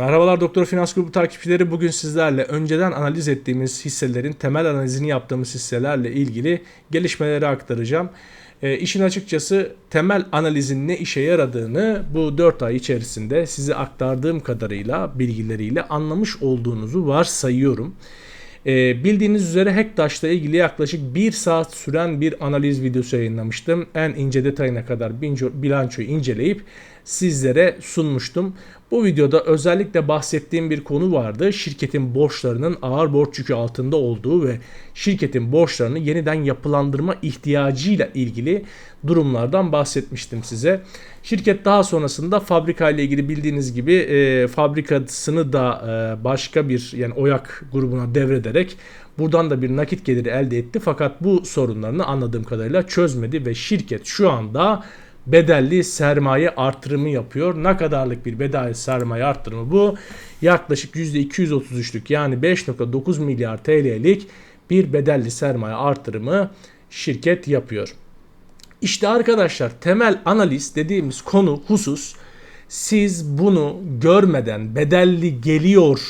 Merhabalar Doktor Finans Grubu takipçileri. Bugün sizlerle önceden analiz ettiğimiz hisselerin temel analizini yaptığımız hisselerle ilgili gelişmeleri aktaracağım. E, işin açıkçası temel analizin ne işe yaradığını bu 4 ay içerisinde size aktardığım kadarıyla bilgileriyle anlamış olduğunuzu varsayıyorum. E, bildiğiniz üzere Hektaş'la ilgili yaklaşık 1 saat süren bir analiz videosu yayınlamıştım. En ince detayına kadar bilançoyu inceleyip sizlere sunmuştum. Bu videoda özellikle bahsettiğim bir konu vardı. Şirketin borçlarının ağır borç yükü altında olduğu ve şirketin borçlarını yeniden yapılandırma ihtiyacıyla ilgili durumlardan bahsetmiştim size. Şirket daha sonrasında fabrika ile ilgili bildiğiniz gibi e, fabrikasını da e, başka bir yani Oyak grubuna devrederek buradan da bir nakit geliri elde etti. Fakat bu sorunlarını anladığım kadarıyla çözmedi ve şirket şu anda bedelli sermaye artırımı yapıyor. Ne kadarlık bir bedelli sermaye artırımı bu? Yaklaşık %233'lük yani 5.9 milyar TL'lik bir bedelli sermaye artırımı şirket yapıyor. İşte arkadaşlar temel analiz dediğimiz konu husus siz bunu görmeden bedelli geliyor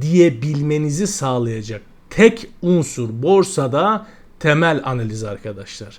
diye bilmenizi sağlayacak tek unsur borsada temel analiz arkadaşlar.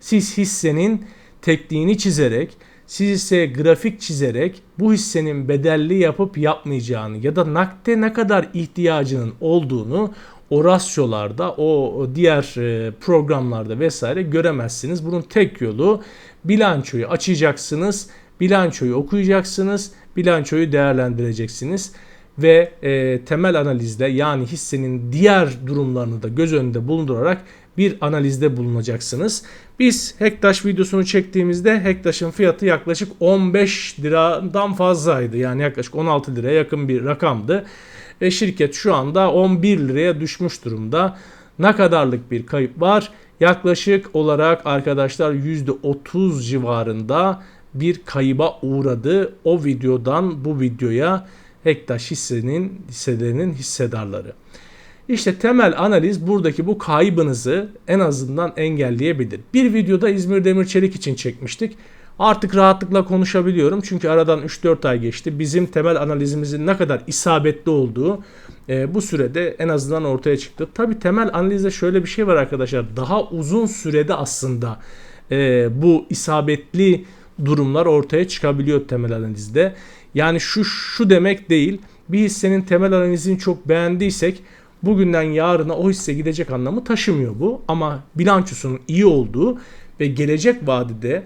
Siz hissenin tekniğini çizerek, siz ise grafik çizerek bu hissenin bedelli yapıp yapmayacağını ya da nakde ne kadar ihtiyacının olduğunu o rasyolarda, o diğer e, programlarda vesaire göremezsiniz. Bunun tek yolu bilançoyu açacaksınız, bilançoyu okuyacaksınız, bilançoyu değerlendireceksiniz ve e, temel analizde yani hissenin diğer durumlarını da göz önünde bulundurarak bir analizde bulunacaksınız. Biz Hektaş videosunu çektiğimizde Hektaş'ın fiyatı yaklaşık 15 liradan fazlaydı. Yani yaklaşık 16 liraya yakın bir rakamdı. Ve şirket şu anda 11 liraya düşmüş durumda. Ne kadarlık bir kayıp var? Yaklaşık olarak arkadaşlar %30 civarında bir kayıba uğradı. O videodan bu videoya Hektaş hissenin hisselerinin hissedarları. İşte temel analiz buradaki bu kaybınızı en azından engelleyebilir. Bir videoda İzmir Demir Çelik için çekmiştik. Artık rahatlıkla konuşabiliyorum çünkü aradan 3-4 ay geçti. Bizim temel analizimizin ne kadar isabetli olduğu e, bu sürede en azından ortaya çıktı. Tabi temel analizde şöyle bir şey var arkadaşlar. Daha uzun sürede aslında e, bu isabetli durumlar ortaya çıkabiliyor temel analizde. Yani şu şu demek değil. Bir hissenin temel analizini çok beğendiysek bugünden yarına o hisse gidecek anlamı taşımıyor bu. Ama bilançosunun iyi olduğu ve gelecek vadede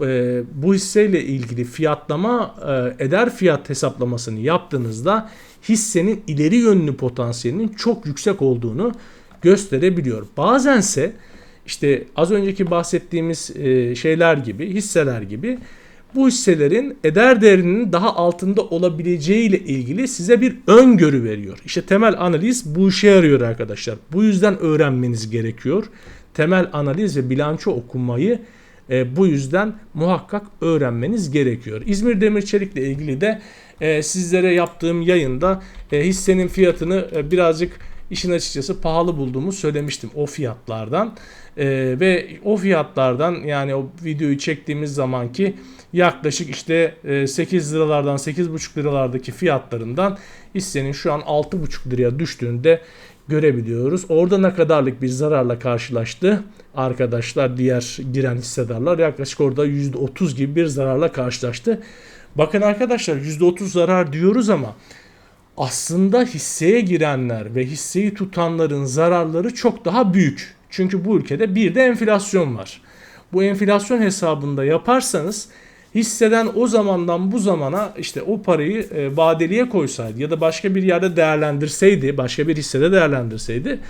e, bu hisseyle ilgili fiyatlama e, eder fiyat hesaplamasını yaptığınızda hissenin ileri yönlü potansiyelinin çok yüksek olduğunu gösterebiliyor. Bazense işte az önceki bahsettiğimiz e, şeyler gibi hisseler gibi bu hisselerin eder değerinin daha altında olabileceği ile ilgili size bir öngörü veriyor. İşte temel analiz bu işe yarıyor arkadaşlar. Bu yüzden öğrenmeniz gerekiyor. Temel analiz ve bilanço okumayı e, bu yüzden muhakkak öğrenmeniz gerekiyor. İzmir Demir Çelik ile ilgili de e, sizlere yaptığım yayında e, hissenin fiyatını e, birazcık işin açıkçası pahalı bulduğumu söylemiştim o fiyatlardan. E, ve o fiyatlardan yani o videoyu çektiğimiz zamanki yaklaşık işte 8 e, liralardan 8,5 liralardaki fiyatlarından hissenin şu an 6,5 liraya düştüğünü de görebiliyoruz. Orada ne kadarlık bir zararla karşılaştı arkadaşlar diğer giren hissedarlar yaklaşık orada %30 gibi bir zararla karşılaştı. Bakın arkadaşlar %30 zarar diyoruz ama aslında hisseye girenler ve hisseyi tutanların zararları çok daha büyük. Çünkü bu ülkede bir de enflasyon var. Bu enflasyon hesabında yaparsanız hisseden o zamandan bu zamana işte o parayı e, vadeliye koysaydı ya da başka bir yerde değerlendirseydi, başka bir hissede değerlendirseydi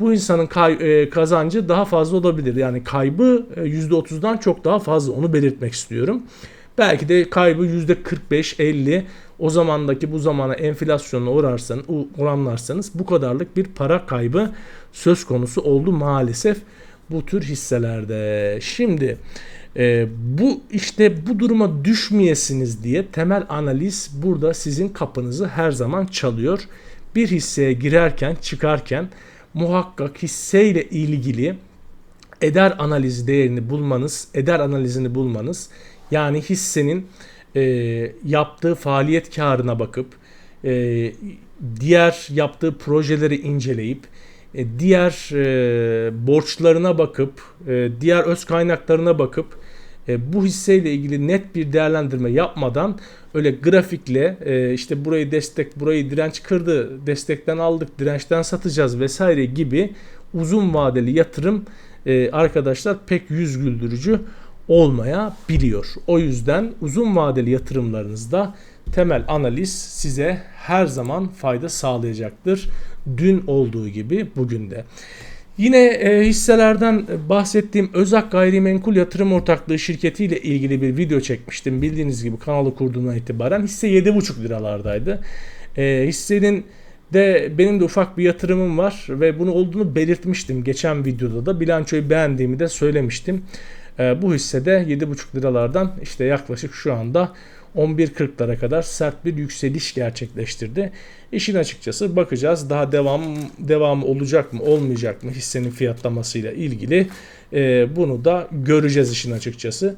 bu insanın kay, e, kazancı daha fazla olabilir. Yani kaybı e, %30'dan çok daha fazla onu belirtmek istiyorum. Belki de kaybı %45-50 o zamandaki bu zamana enflasyonla uğrarsanız, oranlarsanız bu kadarlık bir para kaybı söz konusu oldu maalesef bu tür hisselerde. Şimdi e, bu işte bu duruma düşmeyesiniz diye temel analiz burada sizin kapınızı her zaman çalıyor. Bir hisseye girerken çıkarken muhakkak hisseyle ilgili eder analizi değerini bulmanız, eder analizini bulmanız yani hissenin e, yaptığı faaliyet karına bakıp e, diğer yaptığı projeleri inceleyip e, diğer e, borçlarına bakıp e, diğer öz kaynaklarına bakıp e, bu hisseyle ilgili net bir değerlendirme yapmadan öyle grafikle e, işte burayı destek burayı direnç kırdı destekten aldık dirençten satacağız vesaire gibi uzun vadeli yatırım e, arkadaşlar pek yüz güldürücü olmayabiliyor. O yüzden uzun vadeli yatırımlarınızda temel analiz size her zaman fayda sağlayacaktır. Dün olduğu gibi bugün de. Yine e, hisselerden bahsettiğim Özak Gayrimenkul Yatırım Ortaklığı şirketi ile ilgili bir video çekmiştim. Bildiğiniz gibi kanalı kurduğumdan itibaren hisse 7,5 liralardaydı. E, hissenin de benim de ufak bir yatırımım var ve bunu olduğunu belirtmiştim. Geçen videoda da bilançoyu beğendiğimi de söylemiştim. E, bu hissede 7,5 liralardan işte yaklaşık şu anda 11.40'lara kadar sert bir yükseliş gerçekleştirdi. İşin açıkçası bakacağız daha devam devam olacak mı olmayacak mı hissenin fiyatlamasıyla ilgili e, bunu da göreceğiz işin açıkçası.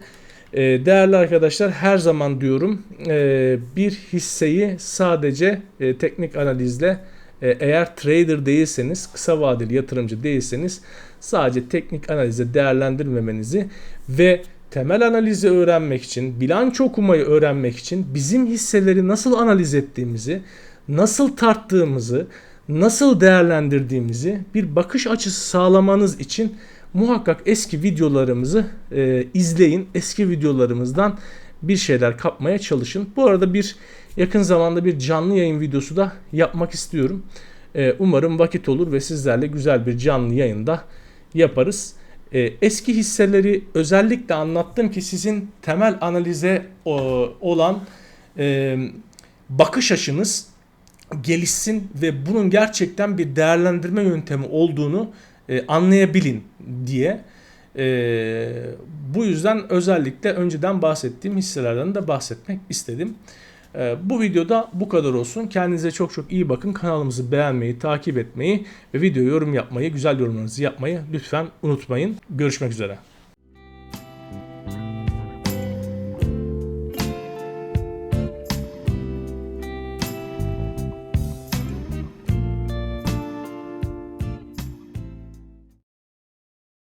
E, değerli arkadaşlar her zaman diyorum e, bir hisseyi sadece e, teknik analizle e, eğer trader değilseniz kısa vadeli yatırımcı değilseniz sadece teknik analize değerlendirmemenizi ve temel analizi öğrenmek için, bilanço okumayı öğrenmek için bizim hisseleri nasıl analiz ettiğimizi, nasıl tarttığımızı, nasıl değerlendirdiğimizi bir bakış açısı sağlamanız için muhakkak eski videolarımızı e, izleyin. Eski videolarımızdan bir şeyler kapmaya çalışın. Bu arada bir yakın zamanda bir canlı yayın videosu da yapmak istiyorum. E, umarım vakit olur ve sizlerle güzel bir canlı yayında yaparız. E, eski hisseleri özellikle anlattım ki sizin temel analize olan e, bakış açınız gelişsin ve bunun gerçekten bir değerlendirme yöntemi olduğunu e, anlayabilin diye. E, bu yüzden özellikle önceden bahsettiğim hisselerden de bahsetmek istedim. E, bu videoda bu kadar olsun. Kendinize çok çok iyi bakın. Kanalımızı beğenmeyi, takip etmeyi ve video yorum yapmayı, güzel yorumlarınızı yapmayı lütfen unutmayın. Görüşmek üzere.